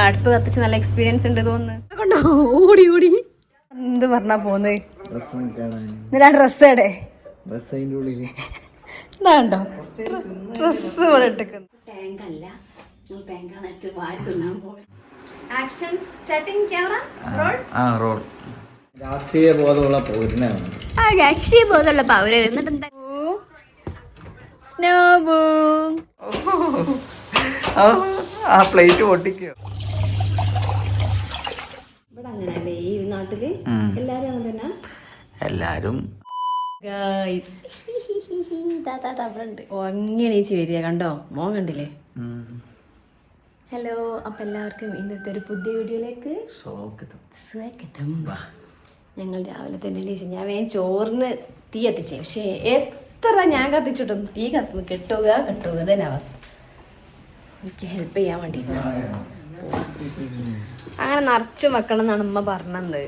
അടുപ്പ് കത്തിച്ച് നല്ല എക്സ്പീരിയൻസ് ഉണ്ട് തോന്നുന്നു കണ്ടോ ഓടി ഓടി എന്ത് പറഞ്ഞാ പോന്ന് ഡ്രസ് നോക്കാണ് എന്നിട്ട് ആ ഡ്രസ്സ് എടെ ഡ്രസ് ഉള്ളിൽ ഇതാണ്ടോ ഡ്രസ് ഇവിടെ ഇട്ടിക്കുന്നു വാരി തിന്നാൻ ആക്ഷൻ ക്യാമറ റോൾ ആ റോൾ രാഷ്ട്രീയ ബോധമുള്ള പൗരനാണ് ആ രാഷ്ട്രീയ ബോധമുള്ള എന്നിട്ട് എന്താ ആ പ്ലേറ്റ് പൊട്ടിക്കോ അങ്ങനെയല്ലേ ഈ നാട്ടിൽ എല്ലാരും അങ്ങനെ തന്നെ? എല്ലാരും. ഗൈസ് ഒങ്ങണീച്ച് വരിക കണ്ടോ? മോൻ കണ്ടില്ലേ? ഹലോ അപ്പൊ എല്ലാവർക്കും ഇന്നത്തെ ഒരു പുതിയ വീഡിയോയിലേക്ക് സ്വാഗതം. സ്വാഗതം. ഞങ്ങൾ രാവിലെ തന്നെ ലീച്ചു ഞാൻ വേഗം ചോറിന് തീ കത്തിച്ചേ. പക്ഷേ എത്ര ഞാൻ കത്തിച്ചിട്ടും തീ കത്തുന്നു കെട്ടുക കെട്ടുക തന്നെ അവസ്ഥ. എനിക്ക് ഹെൽപ്പ് ചെയ്യാൻ വേണ്ടി അങ്ങനെ നിറച്ച് വെക്കണം എന്നാണ് ഉമ്മ പറഞ്ഞത്.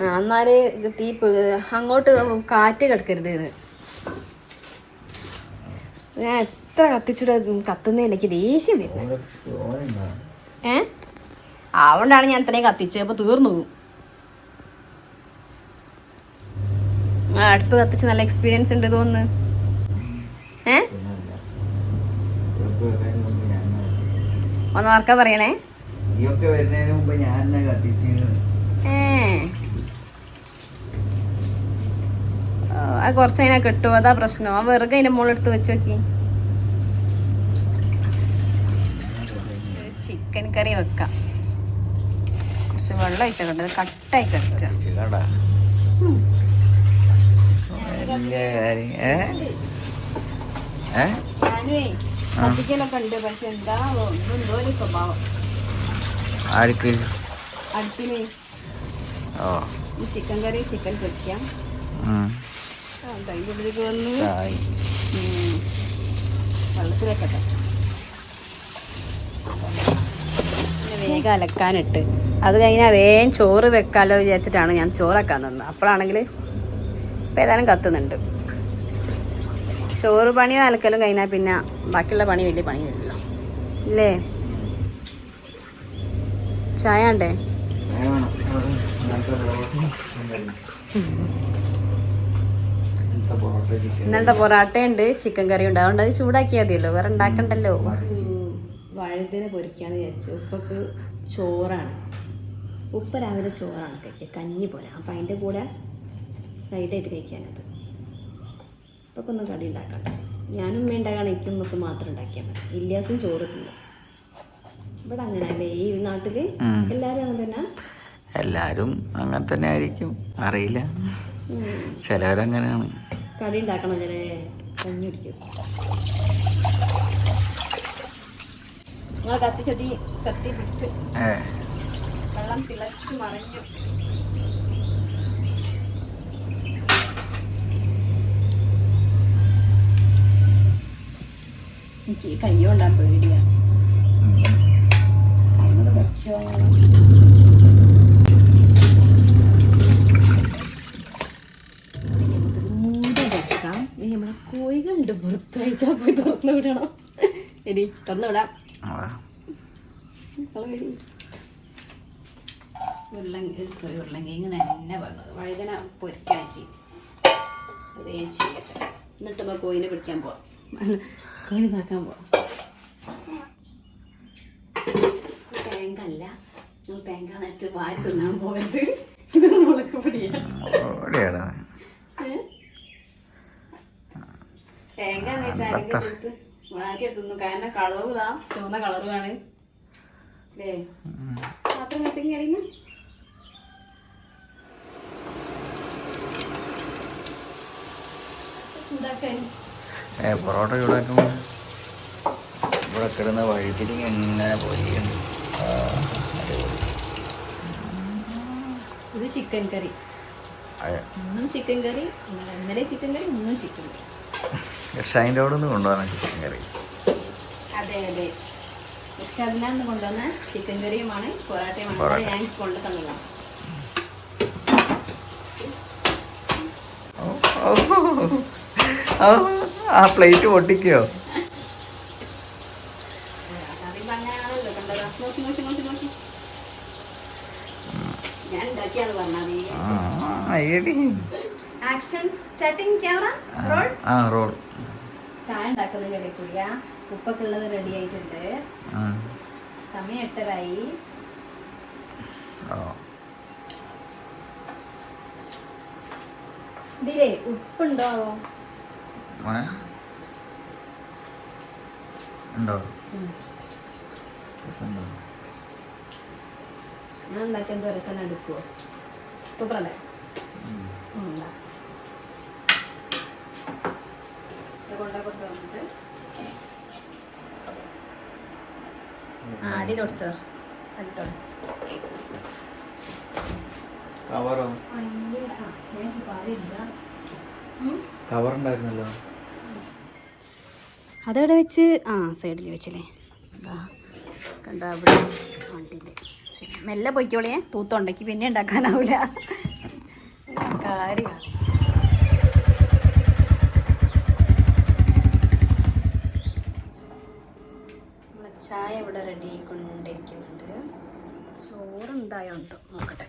ആ എന്നാൽ തീ അങ്ങോട്ട് കാറ്റ് കിടക്കരുത് ഇത്. ഞാൻ എത്ര കത്തിച്ചിട്ട് കത്തുന്ന എനിക്ക് ദേഷ്യം വരുന്നത്. ഏ? അതുകൊണ്ടാണ് ഞാൻ ഇത്രയും കത്തിച്ചത്. അപ്പൊ തീർന്നു പോകും അടുപ്പ് കത്തിച്ച് നല്ല എക്സ്പീരിയൻസ് ഉണ്ട് തോന്നുന്നു. ഏ? ഒന്ന് പറയണേ. വരുന്നതിന് മുമ്പ് ഞാൻ ഏ. അത് കുറച്ച് അതിനെ കിട്ടുമോ അതാ പ്രശ്നം. ആ വെറുതെ അതിന്റെ മുകളിലെടുത്ത് വെച്ച് നോക്കി. ചിക്കൻ കറി വെക്കാം. കുറച്ച് വെള്ളം ഒഴിച്ചോട്ടെ കട്ടായി കിടക്കുക. ഏ? ഏ? കത്തിക്കലൊക്കെ ഉണ്ട് പക്ഷെ എന്താ എന്തോ ഒരു സ്വഭാവം. ആർക്ക്? അടുപ്പിന്. ഓ. ഈ ചിക്കൻ കറി പൊരിക്കാം. അതിന്റെ ഉള്ളിലേക്ക് വന്ന്. വേഗം അലക്കാനിട്ട്. അത് കഴിഞ്ഞാൽ വേഗം ചോറ് വെക്കാലോ വിചാരിച്ചിട്ടാണ് ഞാൻ ചോറൊക്കാൻ നിന്നത് അപ്പോഴാണെങ്കിൽ ഇപ്പം ഏതായാലും കത്തുന്നുണ്ട്. ചോറ് പണിയോ അലക്കലും കഴിഞ്ഞാൽ പിന്നെ ബാക്കിയുള്ള പണി വലിയ പണിയില്ലല്ലോ. ഇല്ലേ? ചായ ഉണ്ടേ. ഇന്നലത്തെ പൊറാട്ടയുണ്ട് ചിക്കൻ കറി ഉണ്ട് അതുകൊണ്ട് അത് ചൂടാക്കിയാൽ മതിയല്ലോ. വേറെ ഉണ്ടാക്കണ്ടല്ലോ. വഴുതിനെ പൊരിക്കാന്ന് വിചാരിച്ചു. ഉപ്പക്ക് ചോറാണ്. ഉപ്പ രാവിലെ ചോറാണ് കഴിക്കുക. കഞ്ഞി പോലെ. അപ്പം അതിന്റെ കൂടെ സൈഡായിട്ട് കഴിക്കാനത്. ഉപ്പക്കൊന്നും കടി ഉണ്ടാക്കണ്ട ഞാനും ഉമ്മ ഉണ്ടാക്കണം എനിക്കും ഉമ്മക്ക് മാത്രം ഉണ്ടാക്കിയാൽ മതി. ഇല്ലാസും ചോറ് തിന്നും ഇവിടെ അങ്ങനെ ഈ നാട്ടിൽ എല്ലാരും എല്ലാവരും അങ്ങനെ തന്നെ? എല്ലാരും അങ്ങനെ തന്നെ ആയിരിക്കും. അറിയില്ല. ചിലവരങ്ങനെയാണ്. കടി ഉണ്ടാക്കണം ചില കഞ്ഞി കുടിക്കും. നിങ്ങൾ കത്തിച്ചതി കത്തി പിടിച്ച് വെള്ളം തിളച്ചു മറിഞ്ഞു എനിക്ക് കയ്യോ ഉണ്ടാകും പേടിയാണ് കണ്ണത് വെച്ചോ വെക്കാം. ഇനി നമ്മളെ കോഴികളുണ്ട് പുറത്തായിട്ടാ പോയി തുറന്നു വിടണം. ശരി തുറന്നു വിടാം. ഉരുളൻ സോറി ഉരുളങ്കിങ് തന്നെ വഴുതന പൊരിക്കാക്കി അത് ചെയ്യട്ടെ. എന്നിട്ട് നമ്മൾ കോയിനെ പിടിക്കാൻ പോവാം. കോയിനെ നോക്കാൻ പോവാം. തേങ്ങ അല്ല നിങ്ങൾ തേങ്ങ നട്ട് വാരി തിന്നാൻ പോകരുത് ഇത് മുളക് പൊടിയാണ് എവിടെയാണ് തേങ്ങ എടുത്ത് വാരി എടുത്തു. കാരണം കളറ് ഇതാ ചുവന്ന കളറുമാണ് അല്ലേ പാത്രം കത്തിക്ക് അടിയുന്ന ചൂടാക്കാൻ. പൊറോട്ട ചൂടാക്കുമ്പോൾ ഇവിടെ കിടന്ന വഴുതിരി എങ്ങനെ അടിപൊളി. ഇത് ചിക്കൻ കറി. ഇന്നും ചിക്കൻ കറി ഇന്നലെ ചിക്കൻ കറി ഇന്നും ചിക്കൻ കറി പക്ഷെ അതിന്റെ അവിടെ നിന്ന് കൊണ്ടുവന്ന ചിക്കൻ കറി അതെ അതെ. പക്ഷെ അതിനകത്ത് കൊണ്ടുവന്ന ചിക്കൻ കറിയുമാണ് പൊറാട്ടയുമാണ്. പൊറാട്ട. ഞാൻ കൊണ്ടു തന്നതാണ്. ഓ, ഓ, ഓ, ആ പ്ലേറ്റ് പൊട്ടിക്കോ? ചായ ഉണ്ടാക്കുന്നതിന്റെ ഇടയിൽ കൂടിയാ ഉപ്പൊക്കെ ഉള്ളത് റെഡി ആയിട്ടുണ്ട് ആ. സമയം എട്ടരായി ഓ ഇതിലേ ഉപ്പുണ്ടോ? ഉണ്ടോ ഞാൻ രസം സൂപ്പറല്ലേ? ആടി തുടച്ചതാ കണ്ടോ കവറോ കവർ ഉണ്ടായിരുന്നല്ലോ. അതവിടെ വെച്ച് ആ സൈഡിൽ വെച്ചില്ലേ. എന്താ കണ്ടോ അവിടെ വണ്ടിന്റെ മെല്ലെ പൊയ്ക്കോളിയേ തൂത്തുണ്ടെങ്കിൽ പിന്നെ ഉണ്ടാക്കാനാവില്ല കാര്യമാണ് ചായ ഇവിടെ റെഡി ആയിക്കൊണ്ടിരിക്കുന്നുണ്ട്. ചോറ് എന്തായോ എന്തോ നോക്കട്ടെ.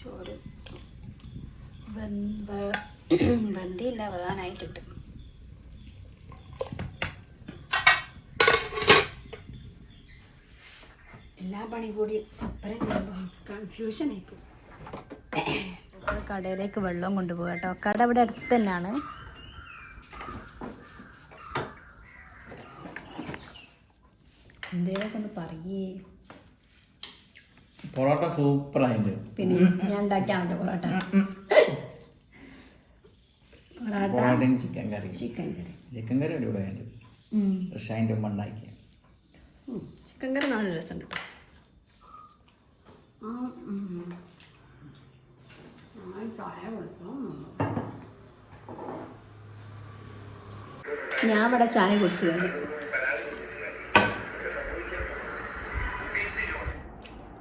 ചോറ് വെന്ത വെന്തില്ല വേകാനായിട്ടിട്ട് എല്ലാ പണി കൂടി അപ്പുറം ചെയ്യുമ്പോൾ കൺഫ്യൂഷൻ ആയിപ്പോ കടയിലേക്ക് വെള്ളം കൊണ്ടുപോകുക കേട്ടോ. കട ഇവിടെ അടുത്ത് തന്നെയാണ്. എന്തേലൊക്കെ ഒന്ന് പറയേ. പൊറോട്ട സൂപ്പറായിട്ട് പിന്നെ ഞാൻ ഉണ്ടാക്കിയാണല്ലോ പൊറോട്ട. പൊറോട്ടയും chicken curry chicken curry chicken curry അടിപൊളിയായിട്ട് പക്ഷെ അതിന്റെ മണ്ണാക്കി. ചിക്കൻ കറി നല്ല രസം കേട്ടോ. ഞാൻ ഇവിടെ ചായ കുടിച്ചു കഴിഞ്ഞു.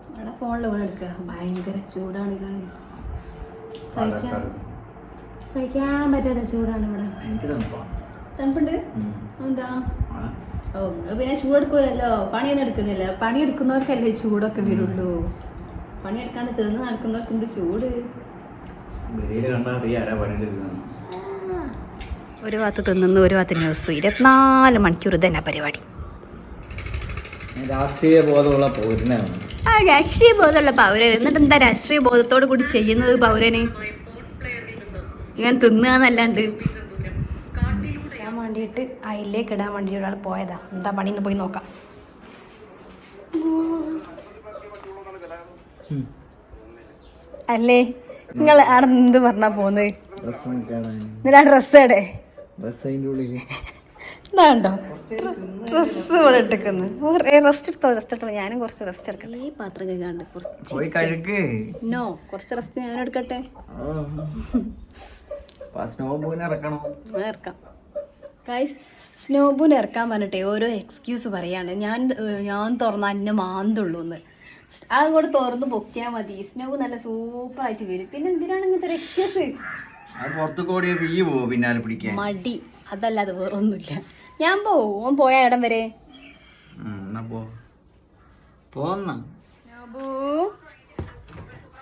ഇവിടെ ഫോണിൽ വീണ് എടുക്കുക. ഭയങ്കര ചൂടാണ്. സഹിക്കാൻ സഹിക്കാൻ പറ്റാത്ത ചൂടാണ് ഇവിടെ. തണുപ്പുണ്ട്? എന്താ ഓ പിന്നെ ചൂടെടുക്കൂലല്ലോ. പണിയൊന്നും എടുക്കുന്നില്ല. പണി എടുക്കുന്നവർക്കല്ലേ ചൂടൊക്കെ വരുള്ളൂ. പണി എടുക്കാണ്ട് തീർന്ന് നടക്കുന്നവർക്ക് എന്ത് ചൂട് ഒരു ഭാഗത്ത് തിന്നുന്നു ഒരു ഭാഗത്ത് ന്യൂസ്. ഇരുപത്തിനാല് മണിക്കൂർ തന്നെ പരിപാടി. രാഷ്ട്രീയ ബോധമുള്ള പൗരനാണ്. ആ രാഷ്ട്രീയ ബോധമുള്ള പൗരൻ. എന്നിട്ട് എന്താ രാഷ്ട്രീയ ബോധത്തോട് കൂടി ചെയ്യുന്നത് പൗരന്? ഇങ്ങനെ തിന്നുകയെന്നല്ലാണ്ട് വേണ്ടിയിട്ട് അതിലേക്ക് ഇടാൻ വേണ്ടി ഒരാൾ പോയതാ. എന്താ പണിന്ന് പോയി നോക്കാം. അല്ലേ? നിങ്ങൾ അവിടെ എന്ത് പറഞ്ഞാ പോന്നത് ഡ്രസ് കാണാൻ എന്നിട്ട് ആ അതിന്റെ ഉള്ളിൽ ഇതാണ്ടോ ഡ്രസ്സ് ഇവിടെ ഇട്ടിക്കുന്നു റെസ്റ്റ് എടുത്തോ റെസ്റ്റ് എടുത്തോ. ഞാനും കുറച്ച് റെസ്റ്റ് എടുക്കട്ടെ. ഈ പാത്രം കഴിക്കാണ്ട് കുറച്ച് നോ കുറച്ച് റെസ്റ്റ് ഞാനും എടുക്കട്ടെ? ഇറക്കാം. ഗൈസ് സ്നോബൂന് ഇറക്കാൻ പറഞ്ഞിട്ടേ ഓരോ എക്സ്ക്യൂസ് പറയാണ്. ഞാൻ ഞാൻ തുറന്ന അന്നെ മാന്തുള്ളൂ എന്ന്. അതുകൂടെ തുറന്ന് പൊക്കിയാൽ മതി. സ്നോബ് നല്ല സൂപ്പർ ആയിട്ട് വരും. പിന്നെ എന്തിനാണ് ഇങ്ങനത്തെ ഒരു എക്സ്ക്യൂസ് മടി. അതല്ലാതെ വേറെ ഒന്നുമില്ല ഞാൻ പോവും ഓൻ പോയ ഇടം വരെ.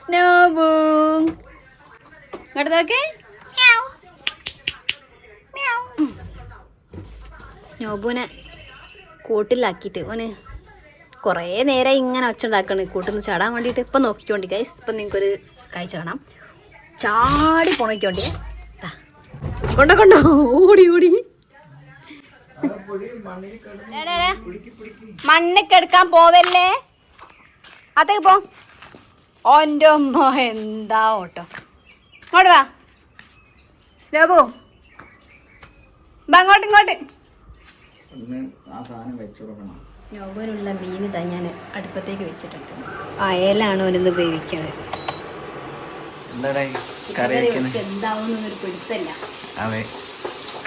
സ്നോബൂ. ഇങ്ങോട്ട് നോക്കേ. സ്നോബൂനെ കൂട്ടിലാക്കിയിട്ട് ഓന് കുറേ നേരം ഇങ്ങനെ ഒച്ച ഉണ്ടാക്കണ് കൂട്ടിൽ നിന്ന് ചാടാൻ വേണ്ടിയിട്ട് ഇപ്പം നോക്കിക്കോണ്ടി ഗൈസ് ഇപ്പം നിങ്ങൾക്കൊരു കാഴ്ച കാണാം. ചാടി പോണോക്കിക്കോണ്ടി. കൊണ്ടോ കൊണ്ടോ. ഓടി ഓടി. മണ്ണൊക്കെ എടുക്കാൻ പോവല്ലേ? അതൊക്കെ പോ. ഓന്റെ അമ്മ എന്താ ഓട്ടോ. ഇങ്ങോട്ട് വാ. സ്നോബു വാ അങ്ങോട്ട് ഇങ്ങോട്ട്. ഒന്ന് ആ സാധനം വെച്ചു കൊടുക്കണം. സ്നോബിനുള്ള മീൻ ഇതാ ഞാൻ അടുപ്പത്തേക്ക് വെച്ചിട്ടുണ്ട്. അയലാണ് ഉപയോഗിക്കണത് എന്താടാ ഈ കറി വെക്കുന്നത് എന്താവുന്നൊരു പിടുത്തല്ല അതെ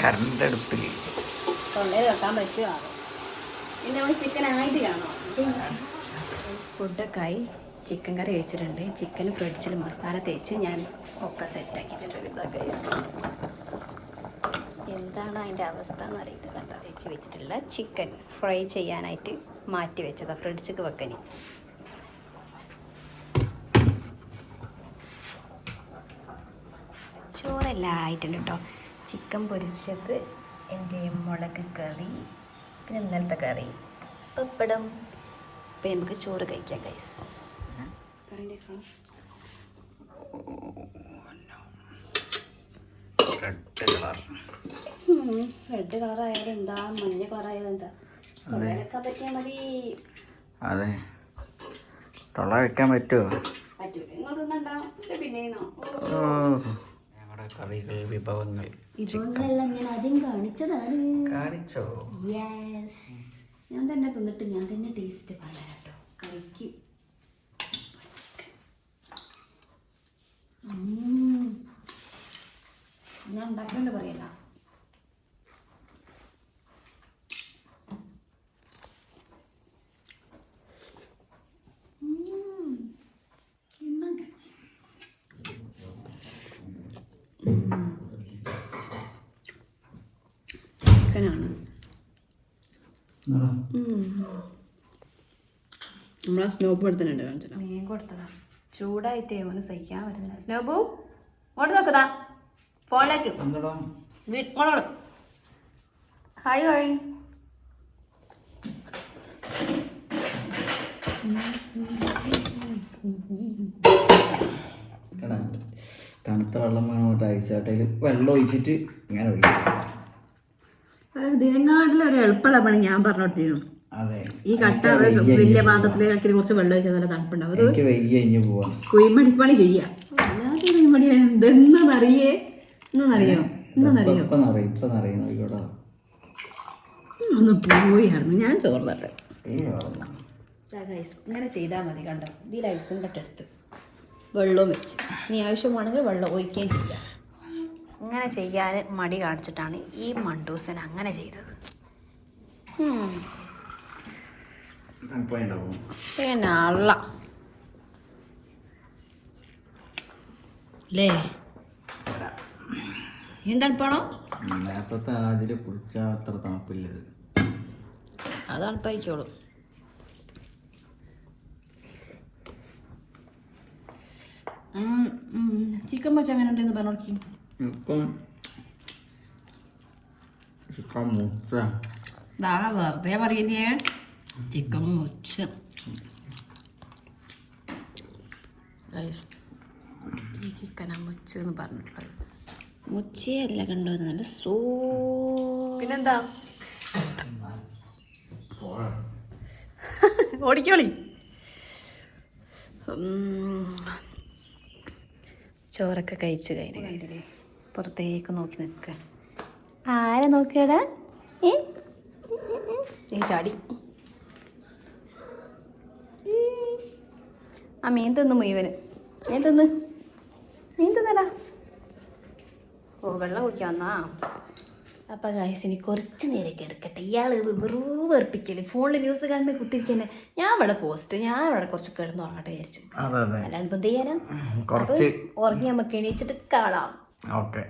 കറണ്ട് അടുപ്പിൽ. തൊണ്ടയിൽ വെക്കാൻ പറ്റുമോ പിന്നെ നമ്മൾ ചിക്കൻ ആയിട്ട് കാണോ ഫുഡൊക്കെ ആയി. ചിക്കൻ കറി വെച്ചിട്ടുണ്ട് ചിക്കൻ ഫ്രിഡ്ജിൽ മസാല തേച്ച് ഞാൻ ഒക്കെ സെറ്റാക്കി വെച്ചിട്ടുണ്ട് എന്താണ് അതിന്റെ അവസ്ഥ എന്ന് അറിയിക്കുന്നത് കേട്ടോ. പൊരിച്ച് വെച്ചിട്ടുള്ള ചിക്കൻ ഫ്രൈ ചെയ്യാനായിട്ട് മാറ്റി വെച്ചതാണ് ഫ്രിഡ്ജിക്ക് വെക്കന് ചോറെല്ലാം ആയിട്ടുണ്ട് കേട്ടോ ചിക്കൻ പൊരിച്ചത് എന്റെ മുളക് കറി പിന്നെ ഇന്നലത്തെ കറി. പപ്പടം പിന്നെ നമുക്ക് ചോറ് കഴിക്കാം ഗൈസ് റെഡ് കളർ റെഡ് കളറായാലും എന്താ മഞ്ഞ കളറായാലും എന്താ തൊള്ളയിലൊക്കെ പറ്റിയാൽ മതി. അതെ. തൊള്ള വെക്കാൻ പറ്റുമോ ഞങ്ങളുടെ കറികൾ വിഭവങ്ങൾ. ഞാൻ ആദ്യം കാണിച്ചതാണ്. കാണിച്ചോ? യെസ് ഞാൻ തന്നെ തിന്നിട്ട് ഞാൻ തന്നെ ടേസ്റ്റ് പറയാം കേട്ടോ കറിക്ക്. ഉം. ഞാൻ ഉണ്ടാക്കണ്ട് പറയല്ല ചിക്കനാണ്. നമ്മളെ സ്നോബ് എടുത്തിട്ടുണ്ട് കാണിച്ചിട്ട് മീൻ കൊടുത്തതാ. ചൂടായിട്ടേ ഒന്ന് സഹിക്കാൻ പറ്റുന്നില്ല. സ്നോബു ഇങ്ങോട്ട് നോക്കതാ ഫോണിലേക്ക്. വീട്ടിലോട് ഹായ് ഹായ്. എടാ. തണുത്ത വെള്ളം വേണം കേട്ടോ. ഐസാട്ടയിൽ വെള്ളം ഒഴിച്ചിട്ട് ഇങ്ങനെ ഒഴിക്കും. എളുപ്പമുള്ള പണി ഞാൻ പറഞ്ഞു കൊടുത്തിരുന്നു. അതെ. ഈ കട്ട വലിയ പാത്രത്തിലേക്ക് കുറച്ച് വെള്ളം ഒഴിച്ചാൽ നല്ല തണുപ്പുണ്ടാവും. എനിക്ക് വയ്യ ഇഞ്ഞ് പോവാം കുയിമടിപ്പണി ചെയ്യാം. അല്ലാതെ കുയിമടി ഇപ്പൊ ഇപ്പൊ ഒന്ന് പോയായിരുന്നു ഞാൻ ചോറ് തട്ടെ ഈ വെള്ളം ഇങ്ങനെ ചെയ്താൽ മതി കണ്ടോ? ഇതിൽ ഐസും കട്ടെടുത്ത് വെള്ളവും വെച്ച്. ഇനി ആവശ്യമാണെങ്കിൽ വെള്ളം ഒഴിക്കുകയും ചെയ്യാം. അങ്ങനെ ചെയ്യാൻ മടി കാണിച്ചിട്ടാണ് ഈ മണ്ടൂസൻ അങ്ങനെ ചെയ്തത്. പിന്നെ അള്ള. അല്ലേ നേരത്തെ അത്ര തണുപ്പില്ലത്. അതാണ് പൈക്കോളൂ ചിക്കൻ പച്ച അങ്ങനെ പറഞ്ഞോക്കി ചിക്കൻ മുച്ച ദാ വെറുതെ പറയുന്നേ ചിക്കൻ മുച്ച ചിക്കനാ മുച്ച എന്ന് പറഞ്ഞിട്ടുള്ളത്. മുച്ചയല്ല കണ്ടോ നല്ല സോ പിന്നെന്താ? ഓടിക്കോളി. ചോറൊക്കെ കഴിച്ചു കഴിഞ്ഞു പുറത്തേക്ക് നോക്കി നിൽക്കുക ആരെ നോക്കിയടാ? ഏ? ചാടി. ആ മീൻ തിന്നു മുഴുവൻ. മീൻ തിന്ന്. മീൻ തിന്നടാ. ഓ വെള്ളം കുടിക്കാൻ വന്നാ? അപ്പം ഗായ്സ് ഇനി കുറച്ച് നേരമൊക്കെ എടുക്കട്ടെ. ഇയാൾ വെറുതെ വെറുപ്പിക്കൽ. ഫോണിൽ ന്യൂസ് കണ്ട് കുത്തിരിക്കന്നെ. ഞാൻ ഇവിടെ പോസ്റ്റ് ഞാൻ ഇവിടെ കുറച്ച് കിടന്ന് ഉറങ്ങട്ടെ വിചാരിച്ചു അല്ലാണ്ട് ഇപ്പം ചെയ്യാനും? കുറച്ച്. ഉറങ്ങി നമുക്ക് എണീച്ചിട്ട് കാണാം. ഓക്കെ.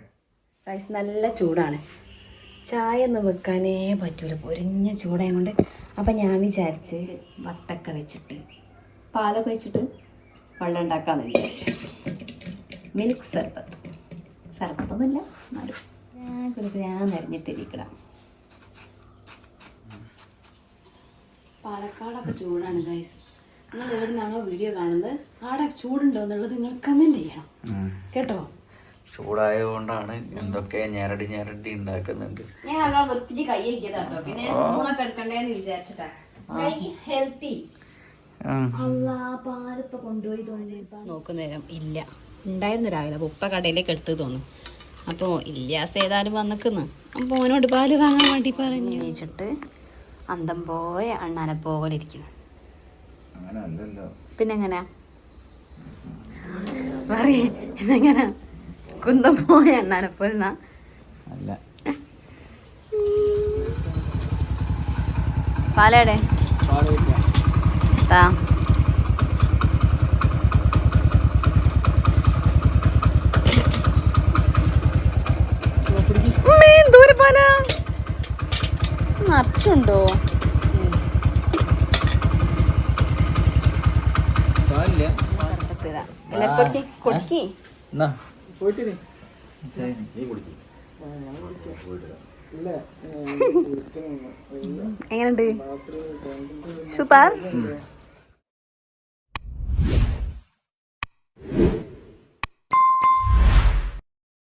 റൈസ് നല്ല ചൂടാണ്. ചായ ഒന്നും വെക്കാനേ പറ്റൂല. പൊരിഞ്ഞ ചൂടായത് കൊണ്ട് അപ്പം ഞാൻ വിചാരിച്ച് വട്ടക്ക വെച്ചിട്ട് പാലൊക്കെ വെച്ചിട്ട് വെള്ളം ഉണ്ടാക്കാമെന്ന് വിചാരിച്ചു. മിൽക്ക് സർബത്ത് സർബത്തൊന്നുമില്ല എന്നാലും. ഞാൻ നിറഞ്ഞിട്ടിരിക്കണം പാലക്കാടൊക്കെ ചൂടാണ് ഗൈസ് നിങ്ങൾ എവിടെ നിന്നാണോ വീഡിയോ കാണുന്നത് ആടെ ചൂടുണ്ടോ എന്നുള്ളത് നിങ്ങൾ കമന്റ് ചെയ്യണം. കേട്ടോ? ചൂടായതുകൊണ്ടാണ് എന്തൊക്കെ ഞെരടി ഞെരടി ഉണ്ടാക്കുന്നുണ്ട്. ഞാൻ നല്ലോണം വൃത്തിക്ക് കൈ വയ്ക്കിയതാട്ടോ പിന്നെ സ്പൂണൊക്കെ എടുക്കണ്ടേന്ന് വിചാരിച്ചിട്ടാ. കൈ ഹെൽത്തി പാലിപ്പ കൊണ്ടുപോയി നോക്കുന്നേരം ഇല്ല. ഉണ്ടായിരുന്നു രാവിലെ ഉപ്പ കടയിലേക്ക് എടുത്ത് തോന്നും അപ്പോൾ ഇല്ലാസ് ഏതായാലും വന്നിക്കുന്നു. അപ്പോൾ ഓനോട് പാൽ വാങ്ങാൻ വേണ്ടി പറഞ്ഞു. വെച്ചിട്ട് അന്തം പോയ അണ്ണാനെ പോലെ ഇരിക്കുന്നു. അങ്ങനെ അല്ലല്ലോ പിന്നെ എങ്ങനെയാ പറയേ ഇതെങ്ങനാ? കുന്തം പോയ അണ്ണാനെ പോലെ അല്ല. പാലേടെ താ. നിറച്ചുണ്ടോ? എങ്ങനുണ്ട് എങ്ങനെയുണ്ട്? സൂപ്പർ.